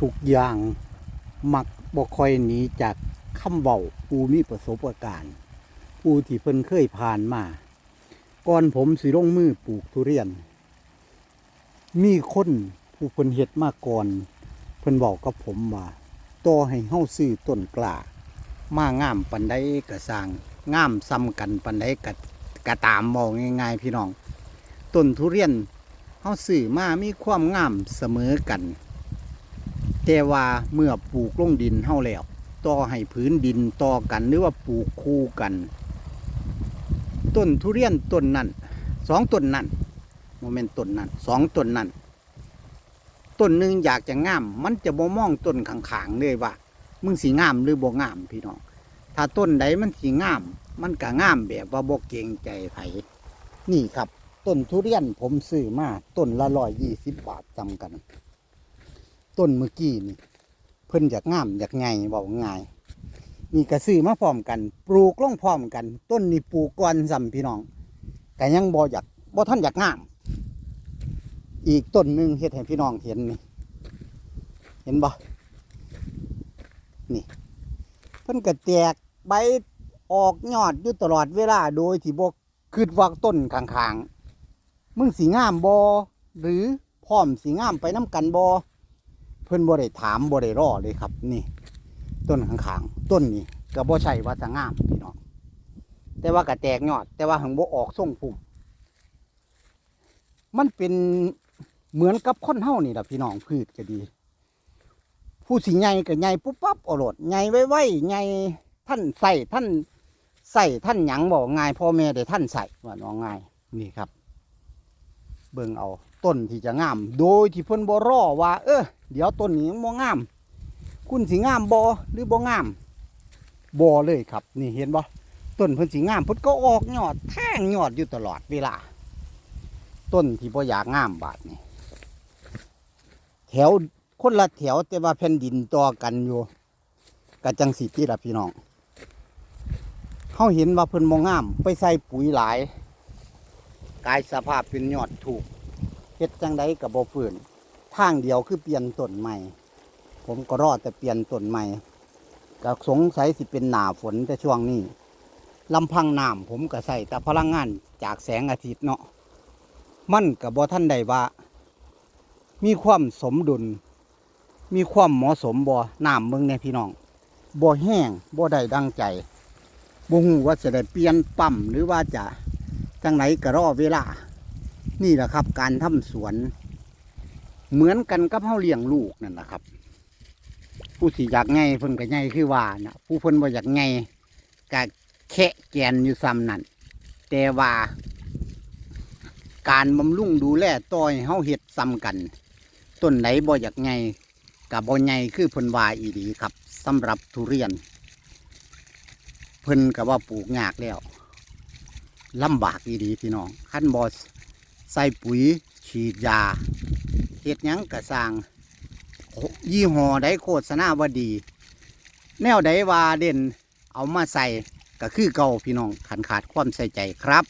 ทุกอย่างมักบ่ค่อยหนีจากคำเว้าผู้มีประสบการณ์ผู้ที่เพิ่นเคยผ่านมาก่อนผมสิลงมือปลูกทุเรียน มีคนผู้เพิ่นเฮ็ดมาก่อน เพิ่นบอกกับผมว่าต่อให้เฮาซื้อต้นกล้ามางามปันใดก็สางงามซ้ำกันปันใดก็ก็ตามบอกง่ายๆพี่น้องต้นทุเรียนเฮาซื้อมามีความงามเสมอกัน แต่ว่าเมื่อปลูกลงดินเฮาแล้ว ต่อให้พื้นดินต่อกันหรือว่าปลูกคู่กัน ต้นทุเรียนต้นนั้นสองต้นนั้นโมเมนต์ต้นนั้นสองต้นนั้นต้นหนึ่งอยากจะงาม มันจะบ่มองต้นข้างๆเลยว่า มึงสีงามหรือบ่งามพี่น้อง ถ้าต้นใดมันสีงาม มันก็งามแบบว่าบ่เกรงใจไผนี่ครับ ต้นทุเรียนผมซื้อมาต้นละร้อยยี่สิบบาทจำกัน ต้นเมื่อกี้นี่เพิ่นอยากงามอยากไงบอกง่ายนี่ก็ซื้อมาพร้อมกัน ปลูกลงพร้อมกัน ต้นนี่ปลูกก่อนซ้ำพี่น้อง แต่ยังบ่อยากบ่ท่านอยากงาม อีกต้นหนึ่งเฮ็ดให้พี่น้องเห็นนี่เห็นบ่นี่เพิ่นก็แตกใบออกยอดอยู่ตลอดเวลาโดยที่บ่คิดว่าต้นข้างๆมึงสีงามบ่หรือพร้อมสีงามไปน้ำกันบ่ เพิ่นบ่ได้ถามบ่ได้รอเลยครับ นี่ ต้นข้างๆต้นนี้ก็บ่ใช่ว่าจะงามพี่น้องแต่ว่าก็แตกยอด แต่ว่าหังบ่ออกทรงพุ่มมันเป็นเหมือนกับคนเฮานี่แหละพี่น้องพืชก็ดี ผู้สิใหญ่ก็ใหญ่ปุ๊บปั๊บอาโลดใหญ่ไว้ไว้ใหญ่ท่านใส่ท่านใส่ท่านหยังบอกง่ายพ่อแม่ได้ท่านใส่ว่าน้องง่ายนี่ครับ เบิ่งเอา ต้นที่จะงาม โดยที่เพิ่นบ่รอว่า เออเดี๋ยวต้นนี้ยังบ่งาม คุณสิงามบ่หรือบ่งามบ่เลยครับ นี่เห็นบ่ต้นเพิ่นสิงามเพิ่นก็ออกยอดแท่งยอดอยู่ตลอดเวลาต้นที่บ่อยากงามบาดนี่แถวคนละแถวแต่ว่าแผ่นดินต่อกันอยู่กระจังสิที่ละพี่น้องเขาเห็นว่าเพิ่นบ่งาม ไปใส่ปุ๋ยหลาย กายสภาพเป็นยอดถูก เฮ็ดจังไดกับบ่ฟื้นทางเดียวคือเปลี่ยนต้นใหม่ ผมก็รอดแต่เปลี่ยนต้นใหม่ก็สงสัยสิเป็นหนาฝนแต่ช่วงนี้ลำพังน้ำผมก็ใส่แต่พลังงานจากแสงอาทิตย์เนาะมันกับบ่ท่านใดว่า มีความสมดุล มีความเหมาะสมบ่น้ำเมืองเนี่ยพี่น้องบ่แห้งบ่ได้ดังใจบ่ฮู้ว่าจะได้เปลี่ยนปั๊มหรือว่าจะจังไหนก็รอเวลา นี่แหละครับ การทำสวน เหมือนกันกับเฮาเลี้ยงลูกนั่นแหละครับ ผู้ที่อยากไงเพิ่นก็ไงคือว่านะผู้เพิ่นบ่อยากไงก็แคะแกนอยู่ซ้ำนั่นแต่ว่า การบำรุงดูแลต่อยเฮาเฮ็ดซ้ำกันต้นไหนบ่อยากไงกับบ่ไงคือเพิ่นว่าอีดีครับสำหรับทุเรียน เพิ่นก็ว่าปลูกยากแล้วลำบากอีดีพี่น้องขั้นบ่ ใส่ปุ๋ยฉีดยาเฮ็ดยังกระสร้างยี่ห้อใดโฆษณาว่าดี แนวใดว่าเด่นเอามาใส่ก็คือเก่าพี่น้องขันขาดความใส่ใจครับ